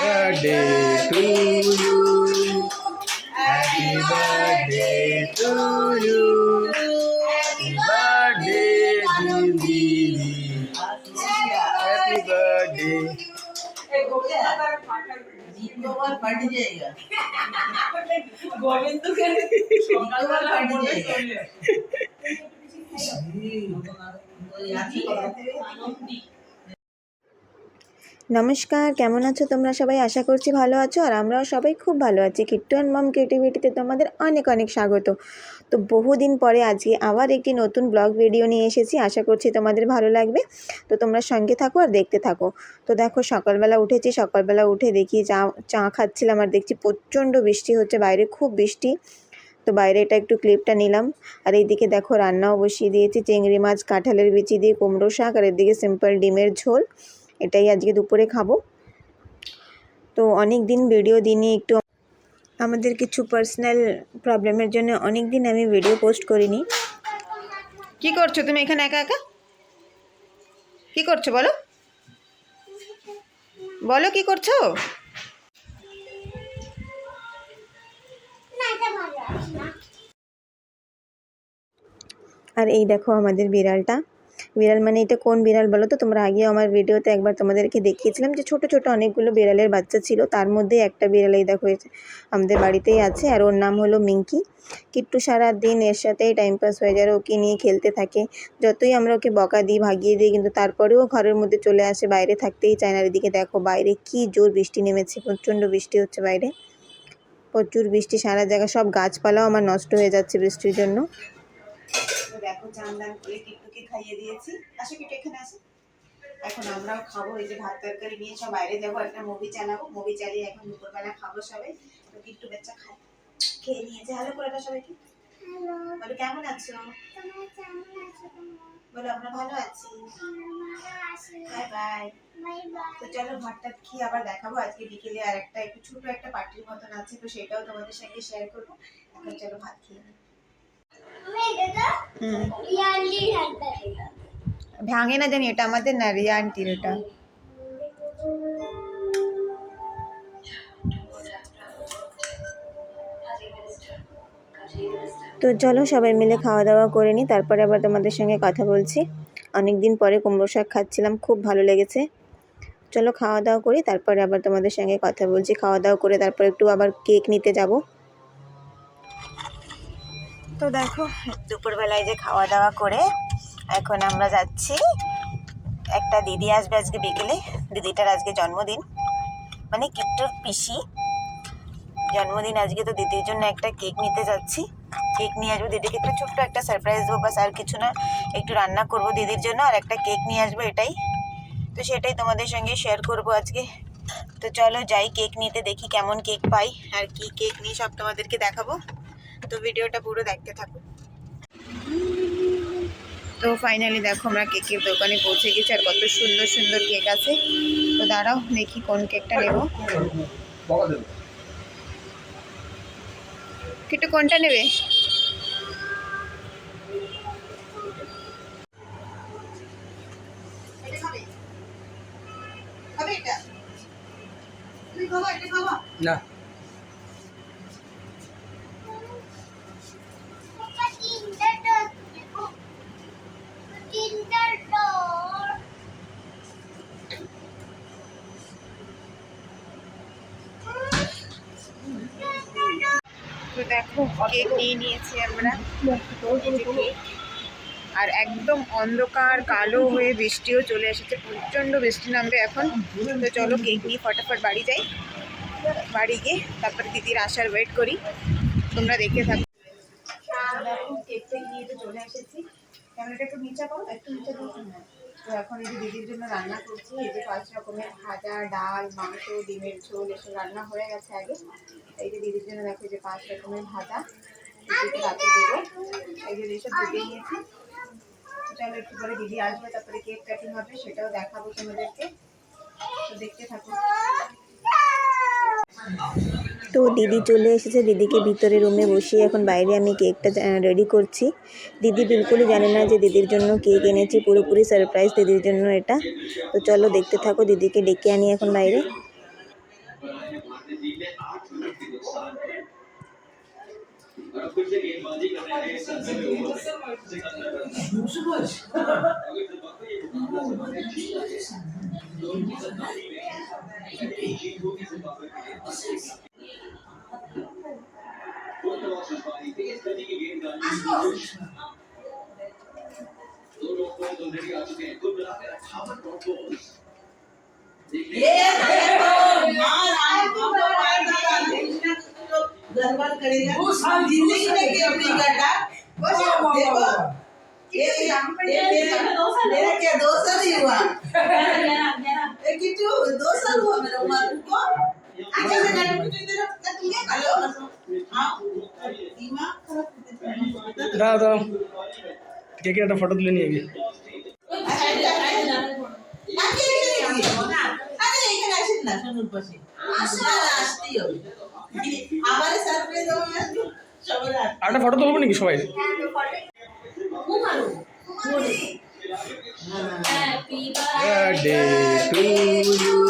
birthday to you. Happy birthday to you. Happy birthday, Didi. Happy birthday. দ্বিতীয়বার party জায়গা গোবিন্দকে সকালবেলা বলে চলে নমস্কার, কেমন আছো তোমরা সবাই? আশা করছি ভালো আছো আর আমরাও সবাই খুব ভালো আছি। কিট্টু অ্যান্ড মম ক্রিয়েটিভিটিতে তোমাদের অনেক অনেক স্বাগত। তো বহুদিন পরে আজকে আবার একটি নতুন ব্লগ ভিডিও নিয়ে এসেছি। আশা করছি তোমাদের ভালো লাগবে। তো তোমরা সঙ্গে থাকো আর দেখতে থাকো। তো দেখো, সকালবেলা উঠেছি। সকালবেলা উঠে দেখি চা চা খাচ্ছিলাম আর দেখছি প্রচণ্ড বৃষ্টি হচ্ছে। বাইরে খুব বৃষ্টি। তো বাইরে এটা একটু ক্লিপটা নিলাম। আর এইদিকে দেখো, রান্নাও বসিয়ে দিয়েছি। চিংড়ি মাছ, কাঁঠালের বিচি দিয়ে কুমড়ো শাক আর এদিকে সিম্পল ডিমের ঝোল। এটাই আজকে দুপুরে খাব। তো অনেক দিন ভিডিও দিনই একটু আমাদের কিছু পার্সোনাল প্রবলেমের জন্য অনেক দিন আমি ভিডিও পোস্ট করিনি। কি করছ তুমি এখানে একা একা? কি করছ বলো? বলো কি করছ? আর এই দেখো আমাদের বিড়ালটা। বিড়াল মানে এটা কোন বিড়াল বলো তো? তোমরা আগে আমার ভিডিওতে একবার তোমাদেরকে দেখিয়েছিলাম যে ছোট ছোট অনেকগুলো বিড়ালের বাচ্চা ছিল। তার মধ্যে একটা বিড়াল এই দেখো আমাদের বাড়িতেই আছে আর ওর নাম হলো মিঙ্কি। কিট্টু সারা দিন এর সাথেই টাইম পাস হয়ে যায় ওকে নিয়ে খেলতে থাকে। যতই আমরা ওকে বকা দিই, ভাগিয়ে দিই, কিন্তু তারপরেও ঘরের মধ্যে চলে আসে, বাইরে থাকতেই চায় না। এদিকে দেখো বাইরে কি জোর বৃষ্টি নেমেছে, প্রচণ্ড বৃষ্টি হচ্ছে বাইরে। প্রচুর বৃষ্টি সারা জায়গা সব গাছপালাও আমার নষ্ট হয়ে যাচ্ছে বৃষ্টির জন্য। দেখো চান দান করে কিট্টুকে খাইয়ে দিয়েছি। আসো কিট্টু এখানে আসো এখন আমরাও খাব এই যে ভাত তরকারি নিয়ে সব বাইরে যাব একটা মুভি চালাবো। মুভি চালিয়ে এখন দুপুরবেলা খাব সবাই। তো কিট্টু বাচ্চা খায়। খেয়ে নিয়েছে ভালো করে দাও সবাইকে। বলো কেমন আছো? বলো আমরা ভালো আছি। Bye bye. তো চলো ভাতটা খেয়ে আবার দেখাবো? আজকে বিকেলে আর একটা একটু ছোট একটা পার্টির মতন আছে তো সেটাও তোমাদের সঙ্গে শেয়ার করব। এখন চলো ভাত খেয়ে নিই। ভাঙে না জানি, এটা আমাদের না, রিয়া আন্টির ওটা তো চলো সবাই মিলে খাওয়া দাওয়া করে নিই তারপরে আবার তোমাদের সঙ্গে কথা বলছি। অনেক দিন পরে কুমড়ো শাক খাচ্ছিলাম, খুব ভালো লেগেছে। চলো খাওয়া দাওয়া করি, তারপরে আবার তোমাদের সঙ্গে কথা বলছি। খাওয়া দাওয়া করে তারপর একটু আবার কেক নিতে যাব। তো দেখো, দুপুরবেলায় যে খাওয়া দাওয়া করে এখন আমরা যাচ্ছি। একটা দিদি আসবে আজকে বিকেলে। দিদিটার আজকে জন্মদিন। মানে কিট্টুর পিসি। জন্মদিন আজকে, তো দিদির জন্য একটা কেক নিতে যাচ্ছি। কেক নিয়ে আসব। দিদিকে একটু ছোট্ট একটা সারপ্রাইজ দেবো, বাস আর কিছু না। একটু রান্না করব দিদির জন্য আর একটা কেক নিয়ে আসব এটাই। তো সেটাই তোমাদের সঙ্গে শেয়ার করব আজকে। তো চলো যাই কেক নিতে, দেখি কেমন কেক পাই আর কি কেক নিয়ে সব তোমাদেরকে দেখাবো। তো ভিডিওটা পুরো দেখতে থাকো। তো ফাইনালি দেখো আমরা কেকের দোকানে পৌঁছে গেছি আর কত সুন্দর সুন্দর কেক আছে। তো দাঁড়াও, দেখি কোন কেকটা নেব। কিটু কোনটা নেবে? না। তো দেখো কেক নিয়ে নিয়েছি আমরা। আর একদম অন্ধকার, কালো হয়ে বৃষ্টিও চলে এসেছে, প্রচণ্ড বৃষ্টি নামবে এখন। তো চলো কেক নিয়ে ফটাফট বাড়ি যাই। বাড়ি গিয়ে তারপরে দিদির আসার ওয়েট করি। তোমরা দেখে থাকো। কেক নিয়ে তো চলে এসেছি। ক্যামেরাটা একটু নিচে করো, একটু নিচে করো। তো এখন এই যে দিদির জন্য রান্না করছি, এই যে পাঁচ রকমের ভাজা, ডাল, মাংস, ডিমের ঝোল এসব রান্না হয়ে গেছে আগে। এই যে দিদির জন্য দেখো যে পাঁচ রকমের ভাজা দেবো। চলো একটু পরে দিদি আসবে, তারপরে কেক কাটিং হবে, সেটাও দেখাবো তোমাদেরকে। তো দেখতে থাকো। তো দিদি চলে এসেছে, দিদিকে ভিতরে রুমে বসিয়ে এখন বাইরে আমি কেকটা রেডি করছি। দিদি বিলকুলই জানে না যে দিদির জন্য কেক এনেছি, পুরোপুরি সারপ্রাইজ দিদির জন্য এটা। তো চলো দেখতে থাকো, দিদিকে ডেকে আনি এখন বাইরে। दो डॉट बॉल्स ऑलरेडी आ चुके हैं कुल मिलाकर अठावन डॉट बॉल्स ये देखो मार आए तो मार दादा देखना तो गड़बड़ करेगा वो सब ज़िंदगी में क्या अपनी गड्ढा बस देखो ये मेरा क्या दो साल ही हुआ किट्टू दो साल हुआ मेरा उम्र को अच्छा से गाड़ी में तो इधर तक लिया कल हो हाँ दिमाग खराब দাঁড়াও। দাঁড়াও কেকের একটা ফটো তুলে নিয়ে। আর একটা ফটো তুলবো নাকি সবাই? বার্থডে টু ইউ হ্যাপি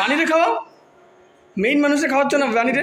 বানিরে খাওয়াও মেইন মানুষে খাওয়াচ্ছ না বানিরে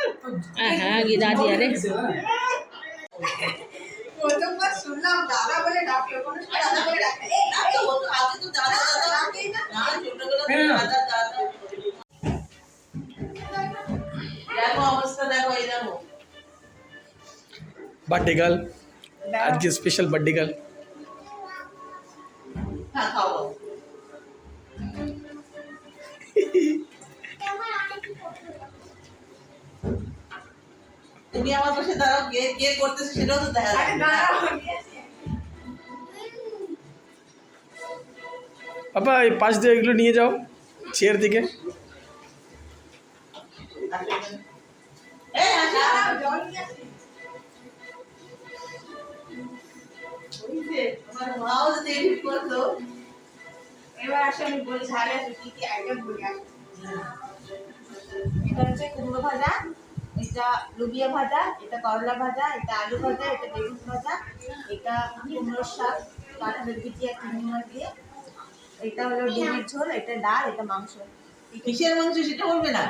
হ্যাঁ হ্যাঁ গিরা দিয়া রে শুনলাম দাদা বলে ডাক্তার কোনো দাদা বলে ডাক্তার এই না তো ও তো আগে তো দাদা দাদা ডাকেই না না ছোটবেলা থেকে দাদা দাদা দেখো অবস্থা দেখো এই দেখো বার্থডে গার্ল আজকে স্পেশাল বার্থডে গার্ল হ্যাঁ তুমি আমার পাশে দাঁড়াও কে কে করতেছে সেটাও তো দেখা যাবে। না। পাপা এই পাশ দিয়ে এগুলো নিয়ে যাও চেয়ার দিকে। এই আসো। ওই যে, আমার মাও যদি edit করতো, এবার আসে আমি বলি ঝালে আসে কি কি আইটেম বলি আসে। এটা হচ্ছে কুমড়ো ভাজা এটা লুবিয়া ভাজা এটা করলা ভাজা এটা আলু ভাজা এটা বেগুন ভাজা এটা কুমড়োর শাক কাঁঠালের বিচি আর চিংড়ি মাছ দিয়ে এটা হলো ডিমের ঝোল এটা ডাল এটা মাংস কিসের মাংস সেটা বলবে না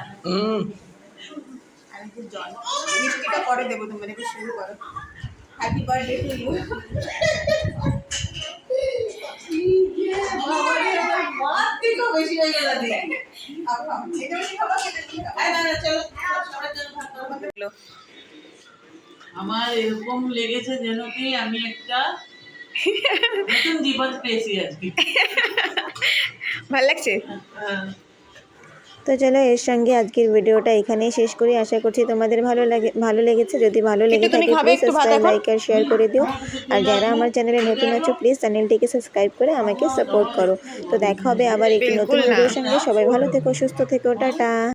আর একটু জল মিষ্টিটা পরে দেবো তোমাদেরকে শুরু করো হ্যাপি বার্থডে টু ইউ বেশি হয়ে গেল দি। এটা বেশি খাব সেটা বেশি খাব এই না, না, চলো, সবার জন্য করো। আমার এরকম লেগেছে যেন কি আমি একটা নতুন জীবন পেয়েছি আজকে। ভালো লাগছে? হ্যাঁ। তো চলো এর সঙ্গে আজকের ভিডিওটা এখানেই শেষ করি। আশা করছি তোমাদের ভালো লাগে ভালো লেগেছে। যদি ভালো লেগে থাকে প্লিজ সাবস্ক্রাইব লাইক আর শেয়ার করে দিও। আর যারা আমার চ্যানেলে নতুন আছো প্লিজ চ্যানেলটিকে সাবস্ক্রাইব করে আমাকে সাপোর্ট করো। তো দেখা হবে আবার একটি নতুন। ভিডিওর সঙ্গে। সবাই ভালো থেকো সুস্থ থেকো টাটা।